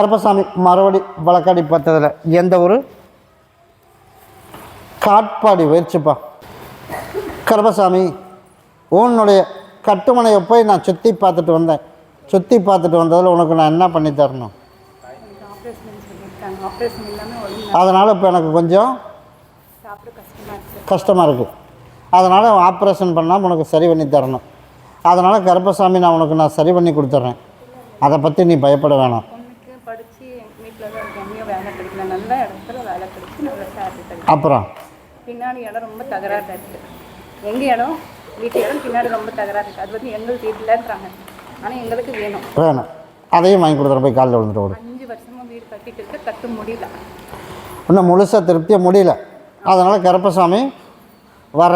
கருப்பசாமி மறுபடி வழக்காடி பார்த்ததில் எந்த ஒரு காட்பாடி வயிற்சிப்பா கருப்பசாமி உன்னுடைய கட்டுமனையை போய் நான் சுற்றி பார்த்துட்டு வந்தேன். சுற்றி பார்த்துட்டு வந்ததில் உனக்கு நான் என்ன பண்ணி தரணும்? அதனால் இப்போ எனக்கு கொஞ்சம் கஷ்டமாக இருக்குது கஷ்டமாக இருக்குது அதனால் ஆப்ரேஷன் பண்ணால் உனக்கு சரி பண்ணி தரணும். அதனால் கருப்பசாமி நான் உனக்கு நான் சரி பண்ணி கொடுத்துட்றேன் அதை பற்றி நீ பயப்பட வேணாம் பொண்ணுக்கு படித்து வீட்டில் தான் இருக்க எங்கேயும் வேலை கிடைக்கல நல்ல இடத்துல வேலை கிடைச்சி நல்ல சேலரி கிடைக்கும் அப்புறம்? பின்னாடி இடம் ரொம்ப தகராறு இருக்குது எங்கள் இடம்? வீட்டு இடம் பின்னாடி ரொம்ப தகராறு இருக்குது அது வந்து எங்களுக்கு வீட்டிலன்றாங்க. ஆனால் எங்களுக்கு வேணும். வேணும். அதையும் வாங்கி கொடுத்துறேன். போய் காலில் விழுந்துட்டு ஓடு. அஞ்சு வருஷமாக வீடு கட்டிட்டு இருக்க. கட்ட முடியல. இன்னும் முழுசாக திருப்தியாக முடியல. அதனால் கருப்பசாமி வர.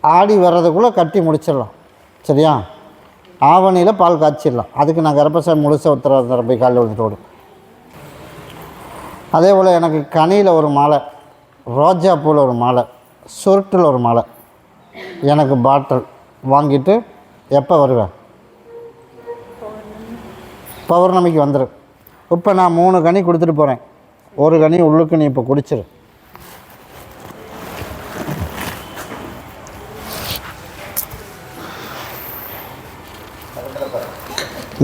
ஆடி வர்றதுக்குள்ளே கட்டி முடிச்சிடலாம். சரியா? ஆவணியில் பால் காய்ச்சிடலாம். அதுக்கு நான் கருப்பசாமி முழுசாக உத்தரவாதம் போய் காலில் விழுந்துட்டு ஓடு. அதே போல் எனக்கு கனியில் ஒரு மாலை ரோஜா பூவில் ஒரு மாலை சுருட்டில் ஒரு மாலை. எனக்கு பாட்டில் வாங்கிட்டு எப்போ வருவேன்? பௌர்ணமிக்கு வந்துடும் இப்போ நான் மூணு கனி கொடுத்துட்டு போகிறேன் ஒரு கனி உள்ளுக்கு நீ இப்போ குடிச்சிரு.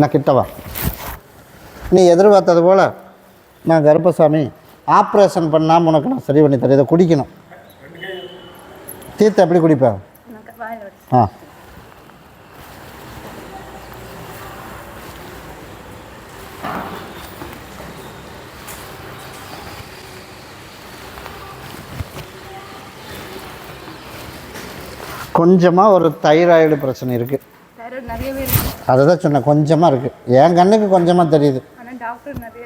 நான் கிட்டவா நீ எதிர்பார்த்தது போல் நான் கருப்பசாமி. ஆப்ரேஷன் பண்ணாமல் உனக்கு நான் சரி பண்ணி தரேன். இதை குடிக்கணும். தீர்த்த எப்படி குடிப்பேன்? ஆ. கொஞ்சமாக ஒரு தைராய்டு பிரச்சனை இருக்குது அதை தான் சொன்னேன் கொஞ்சமாக இருக்குது என் கண்ணுக்கு கொஞ்சமாக தெரியுது.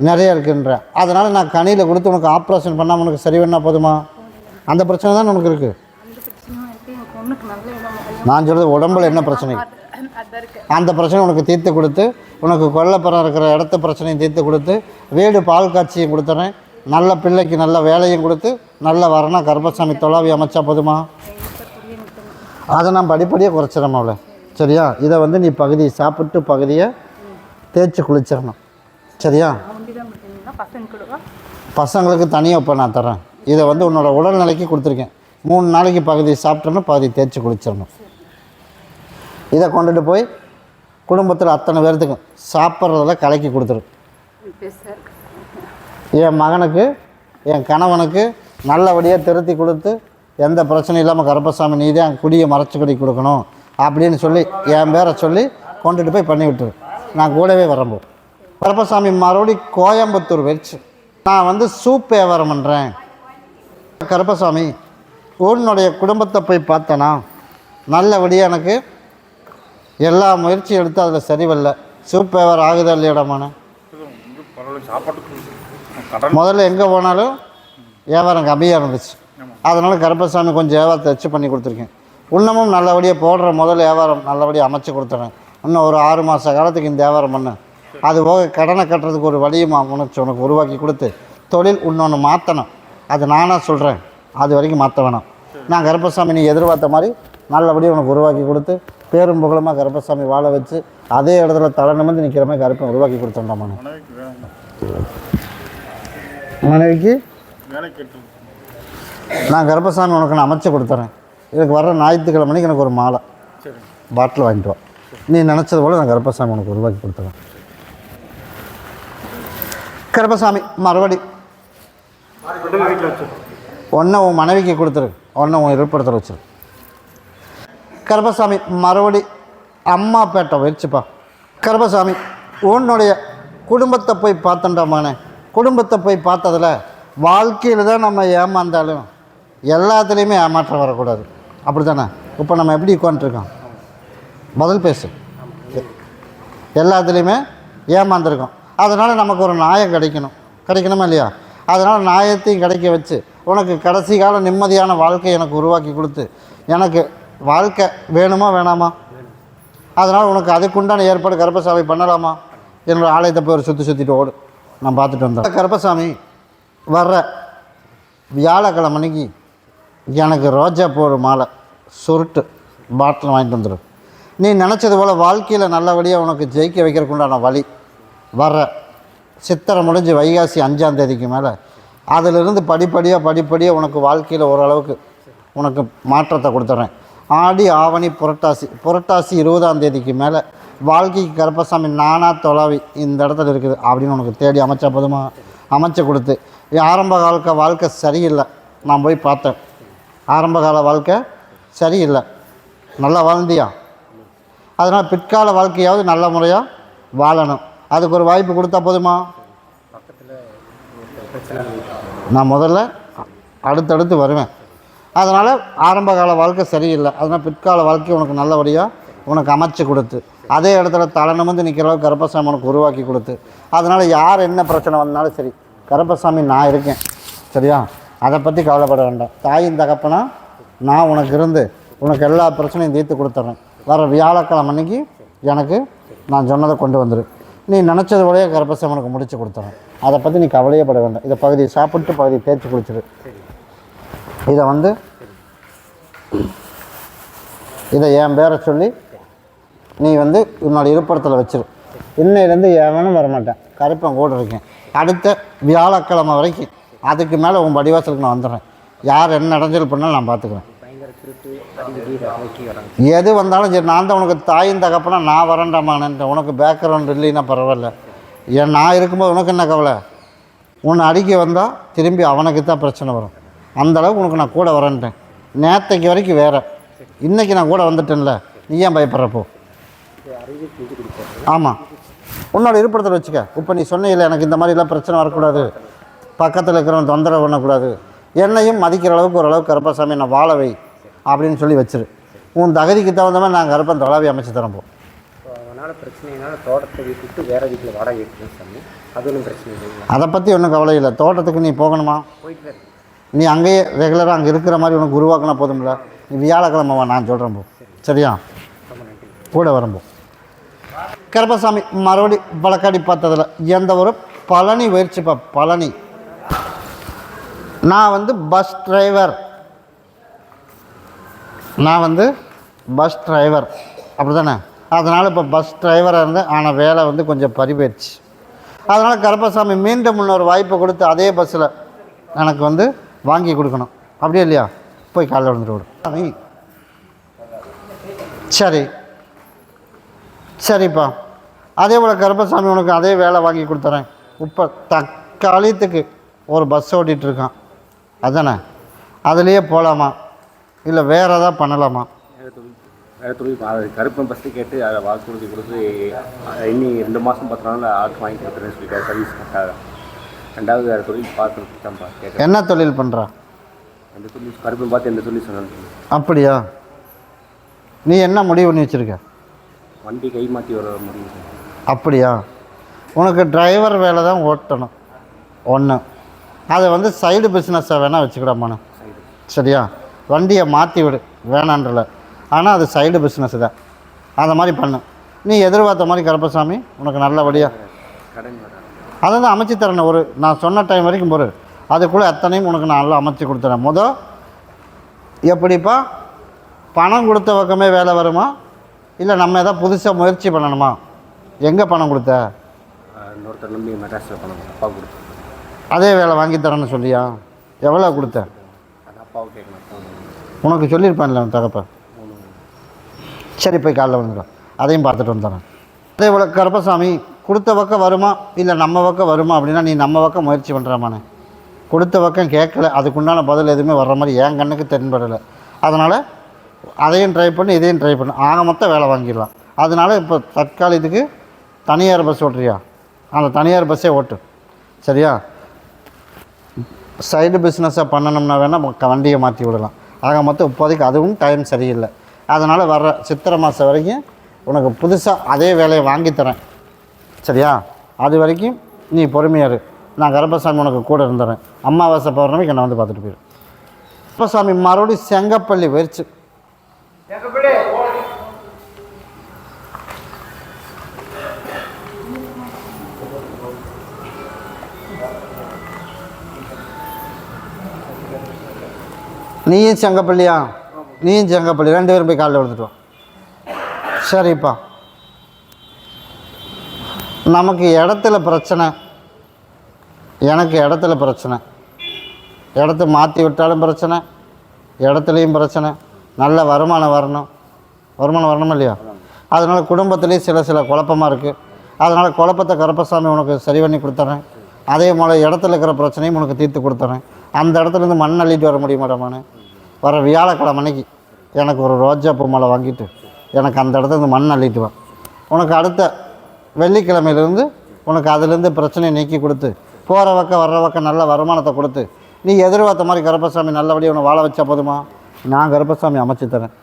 நிறைய இருக்குன்ற. அதனால் நான் கனியில் கொடுத்து உனக்கு ஆப்ரேஷன் பண்ணால் உனக்கு சரி பண்ணால் போதுமா? அந்த பிரச்சனை தான் உனக்கு இருக்குது நான் சொல்கிறது உடம்புல என்ன பிரச்சனை? அந்த பிரச்சனை உனக்கு தீர்த்து கொடுத்து உனக்கு கொல்லப்புறம் இருக்கிற இடத்த பிரச்சனையும் தீர்த்து கொடுத்து வீடு பால் காட்சியும் கொடுத்துறேன். நல்ல பிள்ளைக்கு நல்ல வேலையும் கொடுத்து நல்ல வரணும். கர்ப்பசாமி தொலாவி அமைச்சா போதுமா? அதை நான் படிப்படியாக குறைச்சிடறேன் அவளை. சரியா? இதை வந்து நீ பகுதி சாப்பிட்டு பகுதியை தேய்ச்சி குளிச்சிடணும். சரியா? பசங்களுக்கு தனியாக இப்போ நான் தரேன் இதை வந்து உன்னோட உடல்நிலைக்கு கொடுத்துருக்கேன். மூணு நாளைக்கு பகுதி சாப்பிட்டோன்னா பகுதி தேய்ச்சி குளிச்சிடணும். இதை கொண்டுட்டு போய் குடும்பத்தில் அத்தனை பேர்த்துக்கும் சாப்பிட்றதில் கலக்கி கொடுத்துரு என் மகனுக்கு என் கணவனுக்கு நல்லபடியாக திருத்தி கொடுத்து எந்த பிரச்சனையும் இல்லாமல் கருப்பசாமி நீ தான் குடியை மறைச்சி குடி கொடுக்கணும் அப்படின்னு சொல்லி என் பேரை சொல்லி கொண்டுட்டு போய் பண்ணி விட்டுரு நான் கூடவே வரம்போம் கருப்பசாமி மறுபடி கோயம்புத்தூர் வச்சு. நான் வந்து சூப் வியாபாரம் பண்ணுறேன் கருப்பசாமி உன்னுடைய குடும்பத்தை போய் பார்த்தேனா? நல்லபடியாக எனக்கு எல்லா முயற்சியும் எடுத்து அதில் சரிவல்ல. சூப் வியாபாரம் ஆகுதா இல்லையடமான முதல்ல எங்கே போனாலும் வியாபாரம் கம்மியாக இருந்துச்சு. அதனால் கருப்பசாமி கொஞ்சம் வியாபாரத்தை வச்சு பண்ணி கொடுத்துருக்கேன். இன்னமும் நல்லபடியாக போடுற முதல் வியாபாரம் நல்லபடியாக அமைச்சு கொடுத்துறேன். இன்னும் ஒரு ஆறு மாத காலத்துக்கு இந்த வியாபாரம் பண்ணேன் அது போக கடனை கட்டுறதுக்கு ஒரு வழியுமா உணர்ச்சி உனக்கு உருவாக்கி கொடுத்து தொழில் இன்னொன்று மாற்றணும் அது நானாக சொல்கிறேன் அது வரைக்கும் மாற்ற வேணாம். நான் கருப்பசாமி நீ எதிர்பார்த்த மாதிரி நல்லபடியாக உனக்கு உருவாக்கி கொடுத்து பேரும் புகழமாக கருப்பசாமி வாழ வச்சு அதே இடத்துல தலை நிமிர்ந்து நிற்கிற மாதிரி கருப்பை உருவாக்கி கொடுத்துட்டோம் மனைவிக்கு மனைவிக்கு நான் கருப்பசாமி உனக்கு நான் அமைச்சு கொடுத்துறேன். இதுக்கு வர்ற ஞாயிற்றுக்கிழமைக்கு எனக்கு ஒரு மாலை. பாட்டில் வாங்கிட்டு வா. நீ நினச்சது போல் நான் கருப்பசாமி உனக்கு உருவாக்கி கொடுத்துறேன். கருப்பசாமி மறுபடி. ஒன்றை உன் மனைவிக்கு கொடுத்துரு ஒன்றை உன் இருப்பிடத்தில் வச்சிரு. கருப்பசாமி மறுபடி அம்மாப்பேட்டை வச்சுப்பா. கருப்பசாமி உன்னுடைய குடும்பத்தை போய் பார்த்தண்டாமானே குடும்பத்தை போய் பார்த்ததில் வாழ்க்கையில் தான் நம்ம ஏமாந்தாலும் எல்லாத்துலேயுமே ஏமாற்றம் வரக்கூடாது. அப்படி தானே இப்போ நம்ம எப்படி உட்காந்துருக்கோம் பதில் பேசு. எல்லாத்துலேயுமே ஏமாந்துருக்கோம். அதனால் நமக்கு ஒரு நியாயம் கிடைக்கணும். கிடைக்கணுமா இல்லையா? அதனால் நியாயத்தையும் கிடைக்க வச்சு உனக்கு கடைசி கால நிம்மதியான வாழ்க்கை எனக்கு உருவாக்கி கொடுத்து எனக்கு வாழ்க்கை வேணுமா வேணாமா? அதனால் உனக்கு அதுக்குண்டான ஏற்பாடு கருப்பசாமி பண்ணலாமா? என்னோடய ஆலயத்தை போய் ஒரு சுற்றி சுற்றிட்டு ஓடு. நான் பார்த்துட்டு வந்தேன் கருப்பசாமி வர்ற வியாழக்கிழமைக்கு எனக்கு ரோஜா பூ ஒரு மாலை சுருட்டு பாட்டில் வாங்கிட்டு வந்துடும் நீ நினச்சது போல் வாழ்க்கையில் நல்லபடியாக உனக்கு ஜெயிக்க வைக்கிறதுக்கு உண்டான வழி வர்ற சித்திரை முடிஞ்சு வைகாசி அஞ்சாம் தேதிக்கு மேலே அதிலிருந்து படிப்படியாக படிப்படியாக உனக்கு வாழ்க்கையில் ஓரளவுக்கு உனக்கு மாற்றத்தை கொடுத்துட்றேன் ஆடி ஆவணி புரட்டாசி புரட்டாசி இருபதாம் தேதிக்கு மேலே வாழ்க்கைக்கு கருப்பசாமி நானா தொலாவி இந்த இடத்துல இருக்குது அப்படின்னு உனக்கு தேடி அமைச்சா போதுமா? அமைச்சு கொடுத்து. ஆரம்ப கால வாழ்க்கை சரியில்லை. நான் போய் பார்த்தேன். ஆரம்ப கால வாழ்க்கை சரியில்லை. நல்லா வாழ்ந்தியா? அதனால் பிற்கால வாழ்க்கையாவது நல்ல முறையாக வாழணும். அதுக்கு ஒரு வாய்ப்பு கொடுத்தா போதுமா? நான் முதல்ல அடுத்தடுத்து வருவேன். அதனால் ஆரம்ப கால வாழ்க்கை சரியில்லை. அதனால் பிற்கால வாழ்க்கை உனக்கு நல்லபடியாக உனக்கு அமைச்சு கொடுத்து அதே இடத்துல தலை நிமிர்ந்து நிற்கிற அளவுக்கு கருப்பசாமி உனக்கு உருவாக்கி கொடுத்து அதனால் யார் என்ன பிரச்சனை வந்தாலும் சரி கருப்பசாமி நான் இருக்கேன். சரியா? அதை பற்றி கவலைப்பட வேண்டாம். தாயின் தகப்பனா நான் உனக்கு இருந்து உனக்கு எல்லா பிரச்சனையும் தீர்த்து கொடுத்துட்றேன் வர வியாழக்கிழமை அன்னைக்கு எனக்கு நான் சொன்னதை கொண்டு வந்துடும் நீ நினச்சது போலயே கருப்பசாமி உனக்கு முடிச்சு கொடுத்துரும் அதை பற்றி நீ கவலையே பட வேண்டாம். இதை பகுதியை சாப்பிட்டு பகுதியை தேய்ச்சி குளிச்சிடு இதை வந்து இதை என் பேரை சொல்லி நீ வந்து உன்னோட இருப்பிடத்தில் வச்சிரு. இன்னையிலேருந்து எவனும் வரமாட்டேன். கருப்பன் கூட இருக்கேன். அடுத்த வியாழக்கிழமை வரைக்கும் அதுக்கு மேலே உன் படிவாசலுக்கு நான் வந்துடுறேன். யார் என்ன இடைஞ்சல் பண்ணாலும் நான் பார்த்துக்குறேன் எது வந்தாலும் சரி நான் தான் உனக்கு தாயும் தகப்பனா நான் வரேன்டாமான்ட்டு உனக்கு பேக்ரவுண்ட் இல்லைன்னா பரவாயில்ல. ஏன் நான் இருக்கும்போது உனக்கு என்ன கவலை? உன்னை அடிக்க வந்தால் திரும்பி அவனுக்கு தான் பிரச்சனை வரும். அந்தளவுக்கு உனக்கு நான் கூட வரேன்ட்டேன். நேற்றைக்கு வரைக்கும் வேறு. இன்றைக்கி நான் கூட வந்துட்டேன்ல. நீ ஏன் பயப்படுறப்போ? ஆமாம் உன்னோட இருப்பிடத்தில் வச்சுக்க. இப்போ நீ சொன்னையில் எனக்கு இந்த மாதிரிலாம் பிரச்சனை வரக்கூடாது. பக்கத்தில் இருக்கிறவன் தொந்தரவு பண்ணக்கூடாது. என்னையும் மதிக்கிற அளவுக்கு ஓரளவுக்கு கருப்பசாமி நான் வாழ வை. அப்படின்னு சொல்லி வச்சிரு. உன் தகுதிக்கு தகுந்த மாதிரி நான் கருப்பன் தொலாவி அமைச்சு தரேன் போ. இப்போ அவனால் பிரச்சனைனால தோட்டத்தை விட்டுட்டு வேற வீட்டில் வாடகை எடுத்துன்னு சாமி அது ஒன்றும் பிரச்சனை இல்லைங்களா? அதை பற்றி ஒன்றும் கவலை இல்லை. தோட்டத்துக்கு நீ போகணுமா? போயிட்டு. நீ அங்கேயே ரெகுலராக அங்கே இருக்கிற மாதிரி உனக்கு உருவாக்கினா போதும்ல? நீ வியாழக்கிழமை வா, நான் சொல்கிறேன் போ. சரியா? கூட வரம்போ கருப்பசாமி மறுபடி வழக்காடி பார்த்ததில் எந்த ஒரு பழனி முயற்சிப்பா பழனி. நான் வந்து பஸ் டிரைவர் நான் வந்து பஸ் டிரைவர் அப்படி தானே அதனால் இப்போ பஸ் டிரைவராக இருந்தேன் ஆனால் வேலை வந்து கொஞ்சம் பறிபோயிடுச்சு அதனால் கருப்பசாமி மீண்டும் இன்னொரு வாய்ப்பை கொடுத்து அதே பஸ்ஸில் எனக்கு வந்து வாங்கி கொடுக்கணும். அப்படியே இல்லையா? போய் காலையில் வந்துட்டு விடு சரி. சரிப்பா. அதே போல் கருப்பசாமி உனக்கு அதே வேலை வாங்கி கொடுத்துறேன். இப்போ தற்காலிகத்துக்கு ஒரு பஸ் ஓட்டிகிட்ருக்கான் அதானே? அதுலேயே போகலாமா இல்லை வேறு ஏதாவது பண்ணலாமா? வேறு தொழில் அது கருப்பன் ஃபஸ்ட்டு கேட்டு அதை வாக்குறுதி கொடுத்து அஹ் இன்னி ரெண்டு மாதம் பத்து நாளில் ஆட்சி வாங்கி கொடுத்துறேன்னு சொல்லிட்டாரு சர்வீஸ் கரெக்டாக ரெண்டாவது வேறு தொழில் பார்த்து தான்ப்பா கேட்குறேன். என்ன தொழில் பண்ணுறா எந்த தொழில்? கருப்பன் பார்த்து எந்த தொழில் சொன்னாலும் அப்படியா? நீ என்ன முடிவு பண்ணி வச்சுருக்க? வண்டி கை மாற்றி வர சார். அப்படியா? உனக்கு டிரைவர் வேலை தான் ஓட்டணும். ஒன்று அதை வந்து சைடு பிஸ்னஸாக வேணால் வச்சுக்கிடாமாண்ணே சைடு சரியா? வண்டியை மாற்றி விடு வேணான்றல. ஆனால் அது சைடு பிஸ்னஸ் தான். அந்த மாதிரி பண்ணு. நீ எதிர்பார்த்த மாதிரி கருப்பசாமி உனக்கு நல்லபடியாக அதை தான் அமைச்சு தரேன் ஒரு நான் சொன்ன டைம் வரைக்கும் பொறு அதுக்குள்ளே அத்தனையும் உனக்கு நான் நல்லா அமைச்சு கொடுத்துறேன். முத எப்படிப்பா பணம் கொடுத்த பக்கமே வேலை வருமா? இல்லை நம்ம எதாவது புதுசாக முயற்சி பண்ணணுமா? எங்கே பணம் கொடுத்த? இன்னொருத்தர் நம்பி மெட்ராஸில் பணம் அப்பா கொடுத்து. அதே வேலை வாங்கி தரேன்னு சொல்லியா? எவ்வளோ கொடுத்த? அது அப்பாவை கேட்கணும். உனக்கு சொல்லியிருப்பேன்ல உன் தகப்ப? சரி போய் காலைல வந்துடும் அதையும் பார்த்துட்டு வந்துடுறேன். அதே போல் கருப்பசாமி கொடுத்த பக்கம் வருமா? இல்லை நம்ம பக்கம் வருமா அப்படின்னா நீ நம்ம பக்கம் முயற்சி பண்ணுறாமானே கொடுத்த பக்கம் கேட்கல. அதுக்குண்டான பதில் எதுவுமே வர்ற மாதிரி என் கண்ணுக்கு தென்படலை. அதனால் அதையும் ட்ரை பண்ணி இதையும் ட்ரை பண்ணு. ஆக மொத்தம் வேலை வாங்கிடலாம். அதனால் இப்போ தற்காலிகத்துக்கு தனியார் பஸ் ஓட்டுறியா? அந்த தனியார் பஸ்ஸே ஓட்டு. சரியா? சைடு பிஸ்னஸாக பண்ணணும்னா வேணால் வண்டியை மாற்றி விடலாம். ஆக மொத்தம் இப்போதைக்கு அதுவும் டைம் சரியில்லை. அதனால் வர்ற சித்திரை மாதம் வரைக்கும் உனக்கு புதுசாக அதே வேலையை வாங்கித் தரேன். சரியா? அது வரைக்கும் நீ பொறுமையாரு நான் கருப்பசாமி உனக்கு கூட இருந்துறேன். அம்மாவாசை பௌர்ணமிக்கு என்னை வந்து பார்த்துட்டு போயிடும் கருப்பசாமி மறுபடியும் செங்கப்பள்ளி போயிடுச்சு நீயும் செங்கப்பள்ளியா? நீயும் செங்கப்பள்ளி. ரெண்டு பேரும் போய் காலையில் விழுந்துட்டோம். சரிப்பா. நமக்கு இடத்துல பிரச்சனை. எனக்கு இடத்துல பிரச்சனை. இடத்த மாற்றி விட்டாலும் பிரச்சனை. இடத்துலையும் பிரச்சனை. நல்ல வருமானம் வரணும். வருமானம் வரணும் இல்லையா? அதனால் குடும்பத்துலேயும் சில சில குழப்பமாக இருக்குது அதனால் குழப்பத்தை கருப்பசாமி உனக்கு சரி பண்ணி கொடுத்துறேன். அதே போல் இடத்துல இருக்கிற பிரச்சனையும் உனக்கு தீர்த்து கொடுத்துறேன். அந்த இடத்துலேருந்து மண் அள்ளிட்டு வர முடியுமாடமானு வர வியாழக்கிழமை அன்னைக்கு எனக்கு ஒரு ரோஜா பூ மாலை வாங்கிட்டு எனக்கு அந்த இடத்துல மண் அள்ளிட்டு வா உனக்கு அடுத்த வெள்ளிக்கிழமையிலேருந்து உனக்கு அதுலேருந்து பிரச்சனையை நீக்கி கொடுத்து போகிற பக்கம் வர்ற பக்கம் நல்ல வருமானத்தை கொடுத்து நீ எதிர்பார்த்த மாதிரி கருப்பசாமி நல்லபடியாக உன்னை வாழ வச்சா போதுமா? நான் கருப்பசாமி அமைச்சு தரேன்.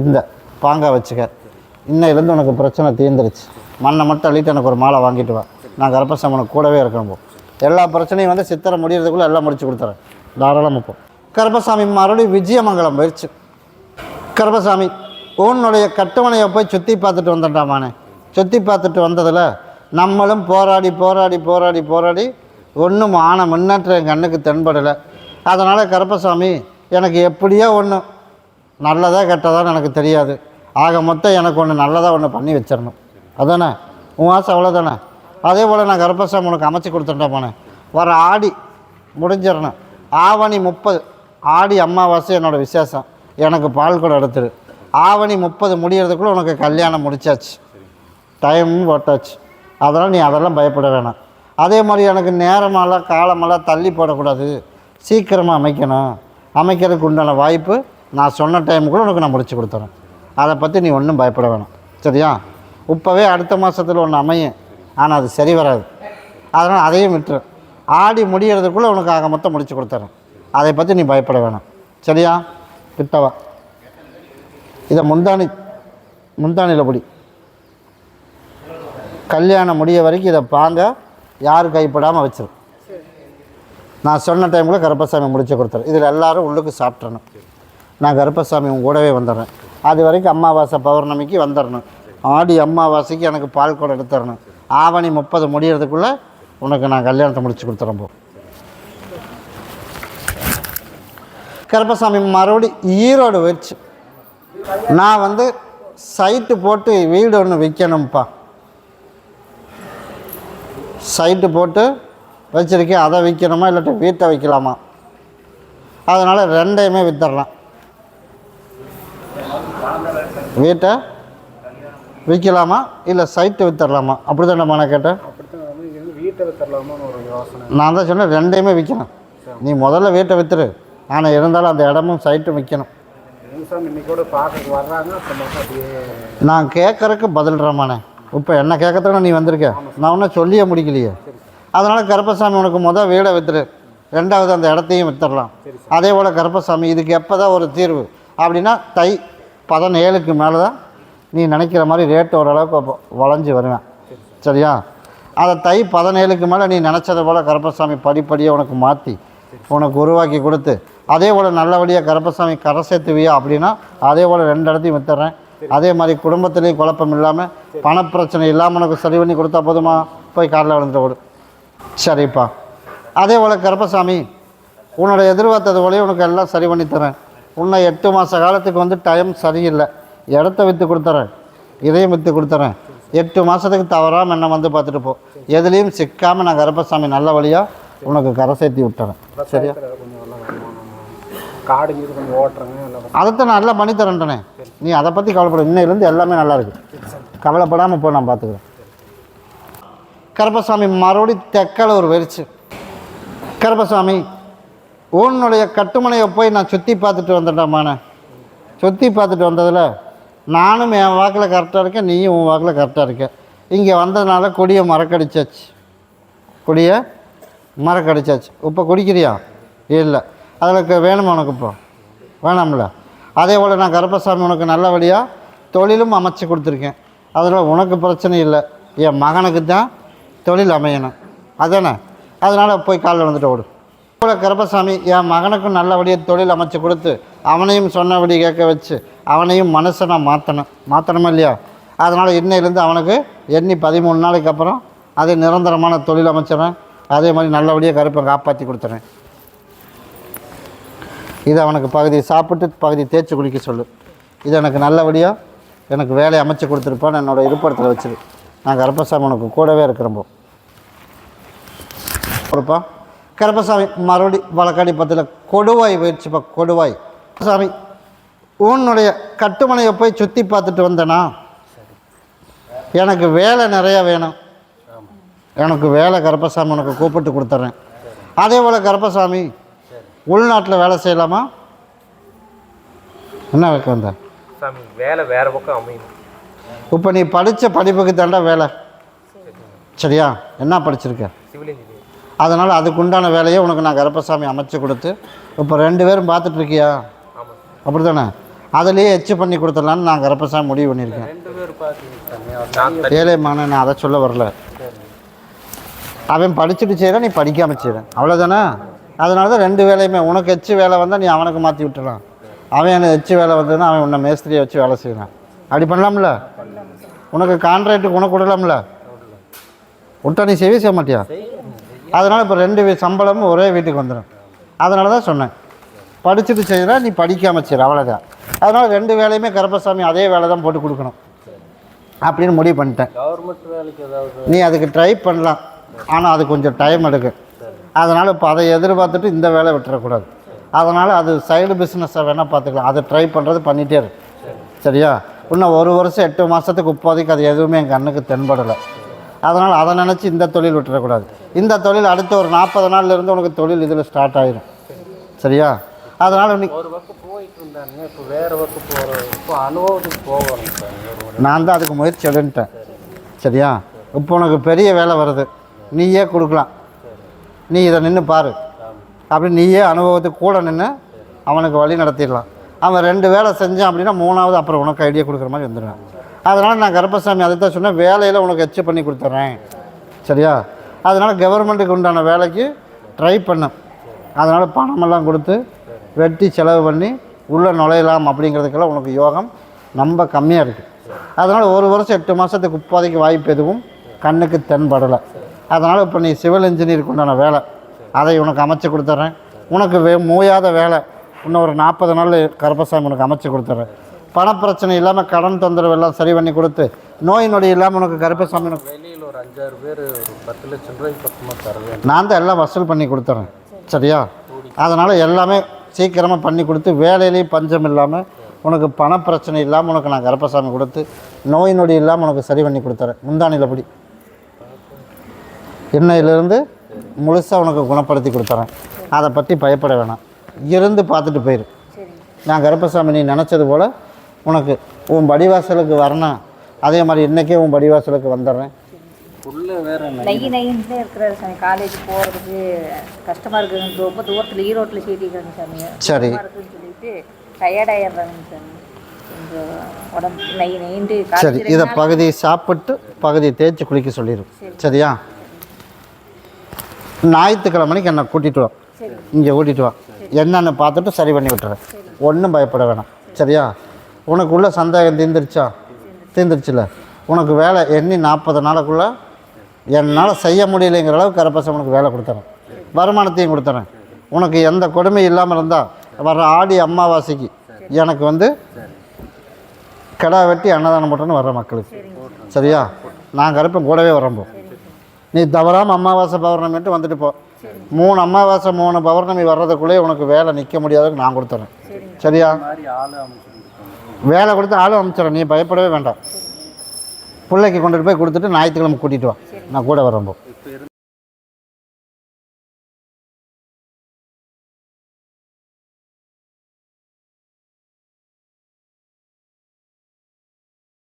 இந்த பாங்கா வச்சுக்க. இன்னையிலேருந்து உனக்கு பிரச்சனை தீர்ந்துருச்சு. மண்ணை மட்டும் அள்ளிட்டு எனக்கு ஒரு மாலை வாங்கிட்டு வா. நான் கருப்பசாமி உனக்கு கூடவே இருக்கணும் போ. எல்லா பிரச்சனையும் வந்து சித்திரை முடிகிறதுக்குள்ளே எல்லாம் முடிச்சு கொடுத்துறேன். தாராளமாக போ. கருப்பசாமி மறுபடியும் விஜயமங்கலம் போயிடுச்சு கருப்பசாமி உன்னுடைய கட்டுமனையை போய் சுற்றி பார்த்துட்டு வந்துட்டாமானே. சுற்றி பார்த்துட்டு வந்ததில் நம்மளும் போராடி போராடி போராடி போராடி ஒன்றும் ஆன முன்னேற்றம் என் கண்ணுக்கு தென்படலை. அதனால் கருப்பசாமி எனக்கு எப்படியோ ஒன்று நல்லதாக கெட்டதான்னு எனக்கு தெரியாது. ஆக மொத்தம் எனக்கு ஒன்று நல்லதாக ஒன்று பண்ணி வச்சிடணும். அதானே? உன் ஆசை அவ்வளோதானே அதே போல் நான் கருப்பசாமி உனக்கு அமைச்சு கொடுத்துட்டேன் வர ஆடி முடிஞ்சிடணும். ஆவணி முப்பது. ஆடி அமாவாசை என்னோடய விசேஷம். எனக்கு பால் கூட எடுத்துரு. ஆவணி முப்பது முடியறதுக்குள்ளே உனக்கு கல்யாணம் முடிச்சாச்சு. டைமும் போட்டாச்சு அதெல்லாம் நீ அதெல்லாம் பயப்பட வேணாம். அதே மாதிரி எனக்கு நேரமெல்லாம் காலமெல்லாம் தள்ளி போடக்கூடாது. சீக்கிரமாக அமைக்கணும். அமைக்கிறதுக்கு உண்டான வாய்ப்பு நான் சொன்ன டைமுக்குள்ளே உனக்கு நான் முடிச்சு கொடுத்துறேன். அதை பற்றி நீ ஒன்றும் பயப்பட வேணாம். சரியா? இப்போவே அடுத்த மாதத்தில் ஒன்று அமையும். ஆனால் அது சரி வராது. அதனால் அதையும் விட்டுரு. ஆடி முடியறதுக்குள்ளே உனக்கு ஆக மொத்தம் முடிச்சு கொடுத்துறேன். அதை பற்றி நீ பயப்பட வேணாம். சரியா? கிட்டவா இதை முந்தானி முந்தானியில் பிடி. கல்யாணம் முடிய வரைக்கும் இதை பாங்க யாரும் கைப்படாமல் வச்சிரு. நான் சொன்ன டைமில் கருப்பசாமி முடிச்சு கொடுத்துறேன் இதில் எல்லாரும் உள்ளுக்கு சாப்பிட்றணும் நான் கருப்பசாமி உங்க கூடவே வந்துடுறேன். அது வரைக்கும் அமாவாசை பௌர்ணமிக்கு வந்துடணும். ஆடி அமாவாசைக்கு எனக்கு பால் கூட எடுத்துடணும். ஆவணி முப்பது முடியறதுக்குள்ளே உனக்கு நான் கல்யாணத்தை முடிச்சு கொடுத்துறேன் போ. கருப்பசாமி மறுபடி ஈரோடு வச்சு நான் வந்து சைட்டு போட்டு வீடு ஒன்று விற்கணும்ப்பா சைட்டு போட்டு வச்சுருக்கேன் அதை விற்கணுமா இல்லாட்டி வீட்டை விற்கலாமா அதனால் ரெண்டையுமே விற்றுடலாம் வீட்டை விற்கலாமா இல்லை சைட்டு விற்றுடலாமா அப்படி தானே நான் கேட்டேன். நான் தான் சொன்னேன் ரெண்டையுமே விற்கணும் நீ முதல்ல வீட்டை விற்றுரு ஆனால் இருந்தாலும் அந்த இடமும் பார்த்தா அப்படியே நான் கேட்குறக்கு பதில்றமானே இப்போ என்ன கேட்கறதுக்கு நீ வந்திருக்க. நான் ஒன்றும் சொல்லியே முடிக்கலையே. அதனால் கருப்பசாமி உனக்கு முதல் வீடை வித்துரு. ரெண்டாவது அந்த இடத்தையும் வித்துடலாம் அதே போல் கருப்பசாமி இதுக்கு எப்போ தான் ஒரு தீர்வு? அப்படின்னா தை பதினேழுக்கு மேலே தான் நீ நினைக்கிற மாதிரி ரேட் ஓரளவுக்கு வளைஞ்சு வருவேன். சரியா? அதை தை பதினேழுக்கு மேலே நீ நினச்சதை போல் கருப்பசாமி படிப்படியாக உனக்கு மாற்றி உனக்கு உருவாக்கி கொடுத்து அதே போல் நல்லபடியாக கருப்பசாமி கரை சேர்த்துவியா அப்படின்னா அதே போல் ரெண்டு இடத்தையும் வித்துறேன் அதே மாதிரி குடும்பத்துலேயும் குழப்பம் இல்லாமல் பணப்பிரச்சனை இல்லாமல் உனக்கு சரி பண்ணி கொடுத்தா போதுமா? போய் காரில் விழுந்துட்டு ஓடு. சரிப்பா. அதே போல் கருப்பசாமி உன்னோட எதிர்பார்த்தது போலயே உனக்கு எல்லாம் சரி பண்ணி தரேன். இன்னும் எட்டு மாத காலத்துக்கு வந்து டைம் சரியில்லை. இடத்த விற்று கொடுத்துறேன். இதையும் விற்று கொடுத்துறேன். எட்டு மாதத்துக்கு தவறாமல் என்ன வந்து பார்த்துட்டு போ. எதுலேயும் சிக்காமல் நான் கருப்பசாமி நல்ல வழியாக உனக்கு கரை சேர்த்தி விட்டுறேன். சரியா? காடு இது கொஞ்சம் ஓட்டுறேங்க எல்லாம் அதைத்தான் நல்லா பண்ணி தரேன்ட்டனே நீ அதை பற்றி கவலைப்பட இன்னையிலேருந்து எல்லாமே நல்லா இருக்கு. கவலைப்படாமல் போ நான் பார்த்துக்குறேன் கருப்பசாமி மறுபடி தெக்கல ஒரு வெறிச்சு. கருப்பசாமி உன்னுடைய கட்டுமனையை போய் நான் சுற்றி பார்த்துட்டு வந்துட்டேம்மாண்ணே சுற்றி பார்த்துட்டு வந்ததில் நானும் என் வாக்கில் கரெக்டாக இருக்கேன் நீயும் உன் வாக்கில் கரெக்டாக இருக்க. இங்கே வந்ததுனால கொடியை மறக்கடிச்சாச்சு. கொடியை மறக்கடிச்சாச்சு. இப்போ குடிக்கிறியா? இல்லை. அதில் வேணுமா உனக்கு இப்போ? வேணாம்ல. அதே போல் நான் கருப்பசாமி உனக்கு நல்லபடியாக தொழிலும் அமைச்சு கொடுத்துருக்கேன். அதில் உனக்கு பிரச்சனை இல்லை. என் மகனுக்கு தான் தொழில் அமையணும். அதானே? அதனால் போய் காலில் வந்துட்டு ஓடு. இப்போ கருப்பசாமி என் மகனுக்கும் நல்லபடியாக தொழில் அமைச்சு கொடுத்து அவனையும் சொன்னபடி கேட்க வச்சு அவனையும் மனுஷனாக மாற்றணும் மாற்றணுமா இல்லையா? அதனால் இன்னையிலேருந்து அவனுக்கு எண்ணி பதிமூணு நாளைக்கு அப்புறம் அதை நிரந்தரமான தொழில் அமைச்சிடறேன் அதே மாதிரி நல்லபடியாக கருப்பை காப்பாற்றி கொடுத்துறேன். இதை அவனுக்கு பகுதி சாப்பிட்டு பகுதி தேய்ச்சி குளிக்க சொல்லு. இது எனக்கு நல்லபடியாக எனக்கு வேலையை அமைச்சு கொடுத்துருப்பான்னு என்னோட இருப்பிடத்தில் வச்சிரு. நான் கருப்பசாமி உனக்கு கூடவே இருக்கிறப்போ கொடுப்பா. கருப்பசாமி மறுபடி வழக்காடி பத்தில் கொடுவாய் போயிடுச்சுப்பா கொடுவாய். சாமி உன்னுடைய கட்டுமனையை போய் சுற்றி பார்த்துட்டு வந்தேனா? எனக்கு வேலை நிறையா வேணும். எனக்கு வேலை கருப்பசாமி உனக்கு கூப்பிட்டு கொடுத்துட்றேன் அதே போல் கருப்பசாமி உள்நாட்டில் வேலை செய்யலாமா? என்ன வைக்க வந்த? சாமி வேலை வேறு பக்கம் அமையும் இப்போ நீ படித்த படிப்புக்கு தாண்டா வேலை. சரியா? என்ன படிச்சிருக்க? Civil engineer. அதனால் அதுக்குண்டான வேலையை உனக்கு நான் கருப்பசாமி அமைச்சு கொடுத்து இப்போ ரெண்டு பேரும் ஆமாம் அப்படி தானே அதுலேயே எச்சு பண்ணி கொடுத்துடலான்னு நான் கருப்பசாமி முடிவு பண்ணியிருக்கேன். அவர் நான் அதை சொல்ல வரல. அவன் படிச்சுட்டு செய்கிறான் நீ படிக்காம செய்கிறேன் அவ்வளோதானே அதனால தான் ரெண்டு வேலையுமே. உனக்கு எச்சு வேலை வந்தால் நீ அவனுக்கு மாற்றி விட்டுறலாம். அவன் எனக்கு எச்சு வேலை வந்ததுன்னா அவன் உன்னை மேஸ்திரியை வச்சு வேலை செய்கிறான் அப்படி பண்ணலாம்ல? உனக்கு கான்ட்ராக்ட்டுக்கு உனக்கு விடலாம்ல விட்டா நீ செய்வே செய்ய மாட்டியா? அதனால் இப்போ ரெண்டு சம்பளமும் ஒரே வீட்டுக்கு வந்துடும் அதனால தான் சொன்னேன். படிச்சுட்டு செய்கிறா நீ படிக்காம செய்கிற அவ்வளோதான் அதனால் ரெண்டு வேலையுமே கருப்பசாமி அதே வேலை தான் போட்டு கொடுக்கணும். அப்படின்னு முடிவு பண்ணிட்டேன். நீ அதுக்கு ட்ரை பண்ணலாம். ஆனால் அது கொஞ்சம் டைம் எடுக்கும். அதனால் இப்போ அதை எதிர்பார்த்துட்டு இந்த வேலை விட்டுறக்கூடாது. அதனால் அது சைடு பிஸ்னஸை வேணால் பார்த்துக்கலாம். அதை ட்ரை பண்ணுறது பண்ணிகிட்டே இருக்கு சரியா? இன்னும் ஒரு வருஷம் எட்டு மாதத்துக்கு இப்போதைக்கு அது எதுவுமே என் கண்ணுக்கு தென்படலை. அதனால் அதை நினச்சி இந்த தொழில் விட்டுறக்கூடாது. இந்த தொழில் அடுத்த ஒரு நாற்பது நாள்ல இருந்து உனக்கு தொழில் இதில் ஸ்டார்ட் ஆயிரும். சரியா? அதனால் ஒரு பக்கம் போயிட்டு இருந்தாங்க இப்போ வேறு பக்கம் போகிற இப்போ அனுபவத்துக்கு போகணும் நான் தான் அதுக்கு முயற்சி எடுன்ட்டேன் சரியா? இப்போ உனக்கு பெரிய வேலை வருது. நீயே கொடுக்கலாம். நீ இதை நின்று பாரு. அப்படி நீயே அனுபவத்துக்கு கூட நின்று அவனுக்கு வழி நடத்திடலாம். அவன் ரெண்டு வேலை செஞ்சான் அப்படின்னா மூணாவது அப்புறம் உனக்கு ஐடியா கொடுக்குற மாதிரி வந்துடுவேன் அதனால் நான் கருப்பசாமி அதை தான் சொன்னேன் வேலையில் உனக்கு எச்சு பண்ணி கொடுத்துட்றேன் சரியா? அதனால் கவர்மெண்ட்டுக்கு உண்டான வேலைக்கு ட்ரை பண்ணேன் அதனால் பணமெல்லாம் கொடுத்து வெட்டி செலவு பண்ணி உள்ளே நுழையலாம் அப்படிங்கிறதுக்கெல்லாம் உனக்கு யோகம் ரொம்ப கம்மியாக இருக்குது அதனால் ஒரு வருஷம் எட்டு மாதத்துக்கு உப்பாதைக்கு வாய்ப்பு எதுவும் கண்ணுக்கு தென்படலை. அதனால் இப்போ நீ சிவில் இன்ஜினியருக்கு உண்டான வேலை. அதை உனக்கு அமைச்சு கொடுத்துட்றேன். உனக்கு வே மூயாத வேலை. இன்னும் ஒரு நாற்பது நாள் கருப்பசாமி உனக்கு அமைச்சு கொடுத்துட்றேன். பணப்பிரச்சனை இல்லாமல் கடன் தொந்தரவு எல்லாம் சரி பண்ணி கொடுத்து நோய் நொடி இல்லாமல் உனக்கு கருப்பசாமி உனக்கு வெளியில் ஒரு அஞ்சாறு பேர் ஒரு பத்து லட்சம் பக்கமாக தருவேன் நான் தான் எல்லாம் வசூல் பண்ணி கொடுத்துட்றேன். சரியா? அதனால் எல்லாமே சீக்கிரமாக பண்ணி கொடுத்து வேலையிலையும் பஞ்சம் இல்லாமல் உனக்கு பணப்பிரச்சனை இல்லாமல் உனக்கு நான் கருப்பசாமி கொடுத்து நோய் நொடி இல்லாமல் உனக்கு சரி பண்ணி கொடுத்துறேன் முந்தானியில் படி இன்னையிலிருந்து முழுசாக உனக்கு குணப்படுத்தி கொடுத்துறேன். அதை பற்றி பயப்பட வேணாம். இருந்து பார்த்துட்டு போயிரு. நான் கருப்பசாமி நீ நினச்சது போல் உனக்கு உன் படிவாசலுக்கு வரணும். அதே மாதிரி இன்றைக்கே உன் படிவாசலுக்கு வந்துடுறேன். நெய் நெய்ன்னு இருக்கிறாரு சாமி. காலேஜ் போகிறதுக்கு கஷ்டமாக இருக்குதுன்னு ரொம்ப தூரத்தில் ஈரோட்டில் சீட்டிக்கிறாங்க சாமி. சரி. கஷ்டமா இருக்குன்னு சொல்லிட்டு டயர்டாயிடுறாங்க சாமி. கொஞ்சம் உடம்பு நெய் நெய்ண்டு சரி இதை பகுதி சாப்பிட்டு பகுதியை தேய்ச்சி குளிக்க சொல்லிடும் சரியா? ஞாயிற்றுக்கிழமைக்கு என்னை கூட்டிகிட்டு வா. இங்கே கூட்டிகிட்டு வா. என்னென்னு பார்த்துட்டு சரி பண்ணி விட்டுறேன். ஒன்றும் பயப்பட வேணாம். சரியா? உனக்கு உள்ள சந்தேகம் தீர்ந்துருச்சா? தீர்ந்துருச்சுல. உனக்கு வேலை எண்ணி நாற்பது நாளுக்குள்ளே என்னால் செய்ய முடியலைங்கிற அளவுக்கு கரப்பசம் உனக்கு வேலை கொடுத்துறேன். வருமானத்தையும் கொடுத்துறேன். உனக்கு எந்த கொடுமையும் இல்லாமல் இருந்தால் வர ஆடி அமாவாசைக்கு எனக்கு வந்து கிடா வெட்டி அன்னதானம் போட்டோன்னு வர்ற மக்களுக்கு. சரியா? நான் கருப்பன் கூடவே வரம்போ நீ தவறாமல் அமாவாசை பௌர்ணமின்ட்டு வந்துட்டு போ. மூணு அமாவாசை மூணு பௌர்ணமி வர்றதுக்குள்ளேயே உனக்கு வேலை நிற்க முடியாததுக்கு நான் கொடுத்துறேன். சரியா? வேலை கொடுத்து ஆளும் அமைச்சிடறேன் நீ பயப்படவே வேண்டாம். பிள்ளைக்கு கொண்டுட்டு போய் கொடுத்துட்டு ஞாயிற்றுக்கிழமை கூட்டிகிட்டு வா. நான் கூட வரம்போ